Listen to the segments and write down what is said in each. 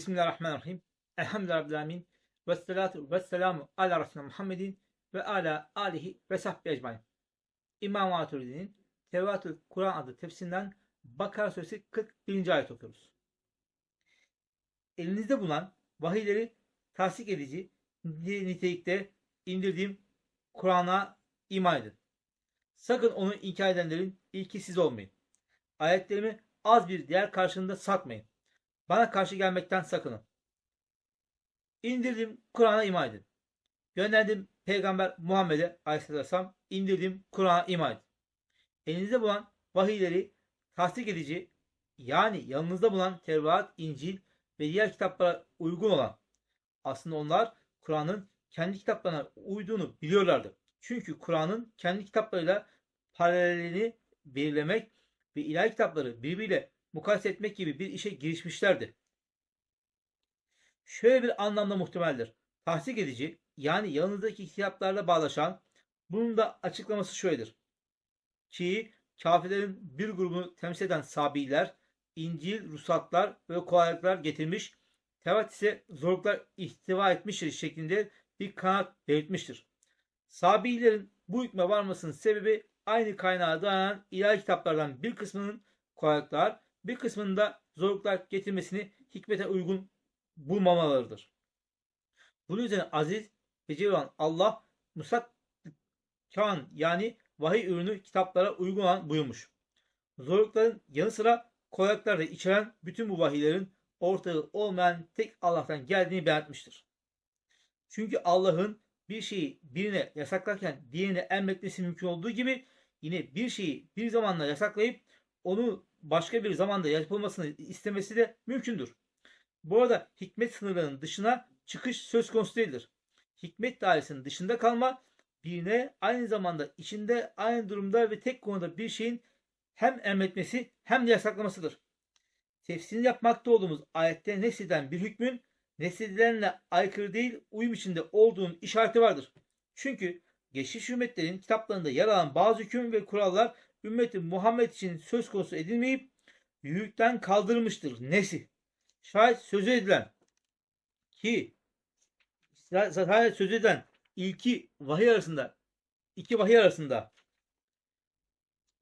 Bismillahirrahmanirrahim. Elhamdülillahi. Ve salatu ve selamu ala Resulü Muhammedin ve ala alihi ve sahbihi ecmain. İmam Maturidi'nin Tevatül Kur'an adlı tefsirinden Bakara suresi 41. ayet okuyoruz. Elinizde bulunan vahiyleri tasdik edici nitelikte indirdiğim Kur'an'a iman edin. Sakın onu inkar edenlerin ilki siz olmayın. Ayetlerimi az bir diğer karşılığında satmayın. Bana karşı gelmekten sakının. İndirdim Kur'an'a iman edin. Gönderdim Peygamber Muhammed'e aleyhisselam indirdim Kur'an'a iman edin. Elinizde bulunan vahiyleri tasdik edici yani yanınızda bulunan Tevrat, İncil ve diğer kitaplara uygun olan aslında onlar Kur'an'ın kendi kitaplarına uyduğunu biliyorlardı. Çünkü Kur'an'ın kendi kitaplarıyla paralelini belirlemek ve ilahi kitapları birbiriyle mukayese etmek gibi bir işe girişmişlerdi. Şöyle bir anlamda muhtemeldir. Tahsik edici yani yanınızdaki kitaplarla bağlaşan bunun da açıklaması şöyledir. Ki kafirlerin bir grubunu temsil eden Sabiler, İncil, Rusatlar ve kolaylıklar getirmiş, Tevrat ise zorluklar ihtiva etmiştir şeklinde bir kanat belirtmiştir. Sabilerin bu hükme varmasının sebebi aynı kaynağa dayanan ilahi kitaplardan bir kısmının kolaylıklar, bir kısmının da zorluklar getirmesini hikmete uygun bulmamalarıdır. Bunun üzerine aziz ve celil Allah musat kan yani vahiy ürünü kitaplara uygun olan buyurmuş. Zorlukların yanı sıra kolaylıklar da içeren bütün bu vahiylerin ortağı olmayan tek Allah'tan geldiğini belirtmiştir. Çünkü Allah'ın bir şeyi birine yasaklarken diğerine emretmesi mümkün olduğu gibi yine bir şeyi bir zamanla yasaklayıp onu başka bir zamanda yapılmasını istemesi de mümkündür. Bu arada hikmet sınırlarının dışına çıkış söz konusu değildir. Hikmet dairesinin dışında kalma birine aynı zamanda içinde aynı durumda ve tek konuda bir şeyin hem emretmesi hem de yasaklamasıdır. Tefsirini yapmakta olduğumuz ayette nesleden bir hükmün neslidenle aykırı değil uyum içinde olduğunun işareti vardır. Çünkü geçmiş ümmetlerin kitaplarında yer alan bazı hüküm ve kurallar ümmeti Muhammed için söz konusu edilmeyip yürürlükten kaldırılmıştır. Nesi? Şayet sözü edilen ki şayet sözü edilen ilki vahiy arasında iki vahiy arasında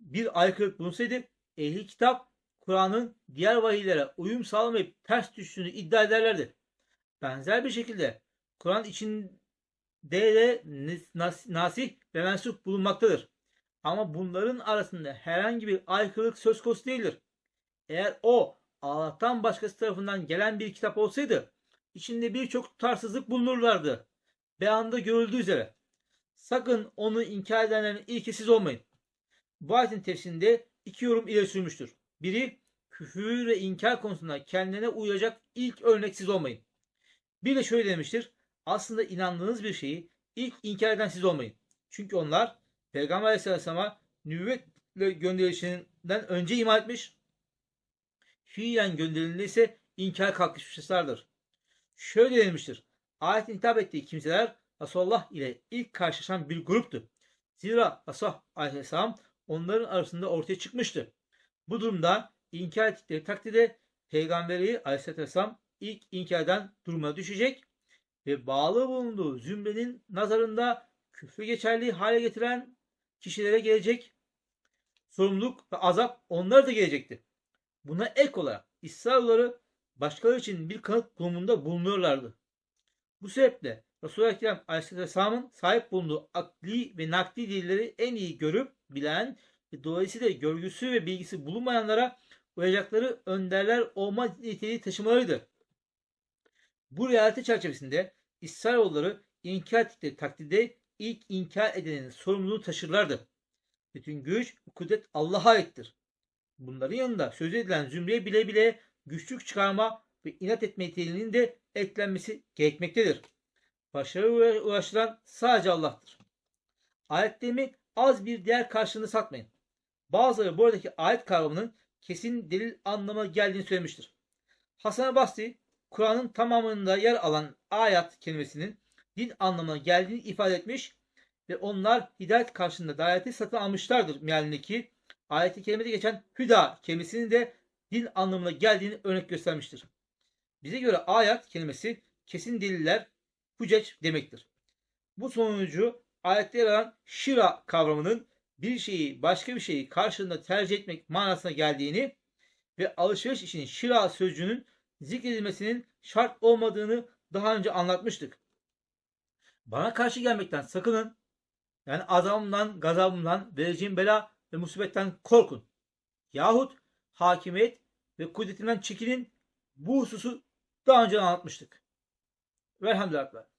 bir aykırılık bulunsaydı ehli kitap Kur'an'ın diğer vahiylere uyum sağlamayıp ters düştüğünü iddia ederlerdi. Benzer bir şekilde Kur'an içinde de nasih ve mensup bulunmaktadır. Ama bunların arasında herhangi bir aykırılık söz konusu değildir. Eğer o Allah'tan başkası tarafından gelen bir kitap olsaydı içinde birçok tutarsızlık bulunurlardı. Beyanda görüldüğü üzere. Sakın onu inkar edenlerin ilki siz olmayın. Bu ayetin tefsirinde iki yorum ileri sürmüştür. Biri küfür ve inkar konusunda kendine uyacak ilk örnek siz olmayın. Bir de şöyle demiştir. Aslında inandığınız bir şeyi ilk inkar eden siz olmayın. Çünkü onlar Peygamber Aleyhisselam'a nübüvvetle gönderilişinden önce iman etmiş. Fiilen gönderildiğinde ise inkar kalkışmışlardır. Şöyle denilmiştir. Ayetin hitap ettiği kimseler Resulullah ile ilk karşılaşan bir gruptu. Zira Resulullah Aleyhisselam onların arasında ortaya çıkmıştı. Bu durumda inkar ettikleri takdirde Peygamberi Aleyhisselam ilk inkardan duruma düşecek ve bağlı bulunduğu zümrenin nazarında küfrü geçerli hale getiren kişilere gelecek sorumluluk ve azap onlara da gelecekti. Buna ek olarak İsrailoğulları başkaları için bir kanıt konumunda bulunuyorlardı. Bu sebeple Resulullah Ekrem Aleyhisselam'ın sahip bulunduğu akli ve nakli dilleri en iyi görüp bilen ve dolayısıyla görgüsü ve bilgisi bulunmayanlara uyacakları önderler olma niteliği taşımalarıydı. Bu realite çerçevesinde İsrailoğulları inkar ettikleri takdirde ilk inkar edenin sorumluluğunu taşırlardı. Bütün güç kudret Allah'a aittir. Bunların yanında söz edilen zümreye bile bile güçlük çıkarma ve inat etme niteliğinin de eklenmesi gerekmektedir. Başarı ulaştıran sadece Allah'tır. Ayetlerimi az bir diğer karşılığını satmayın. Bazıları buradaki ayet kavramının kesin delil anlamına geldiğini söylemiştir. Hasan Basri, Kur'an'ın tamamında yer alan ayet kelimesinin din anlamına geldiğini ifade etmiş ve onlar hidayet karşılığında daireti satın almışlardır mealindeki ayeti geçen hüda kelimesinin de din anlamına geldiğini örnek göstermiştir. Bize göre ayet kelimesi kesin deliller, hücec demektir. Bu sonucu ayette yer alan şira kavramının bir şeyi başka bir şeyi karşılığında tercih etmek manasına geldiğini ve alışveriş için şira sözcüğünün zikredilmesinin şart olmadığını daha önce anlatmıştık. Bana karşı gelmekten sakının. Yani azabımdan, gazabımdan, vereceğim bela ve musibetten korkun. Yahut hakimiyet ve kudretimden çekinin bu hususu daha önce anlatmıştık. Velhamdülillah.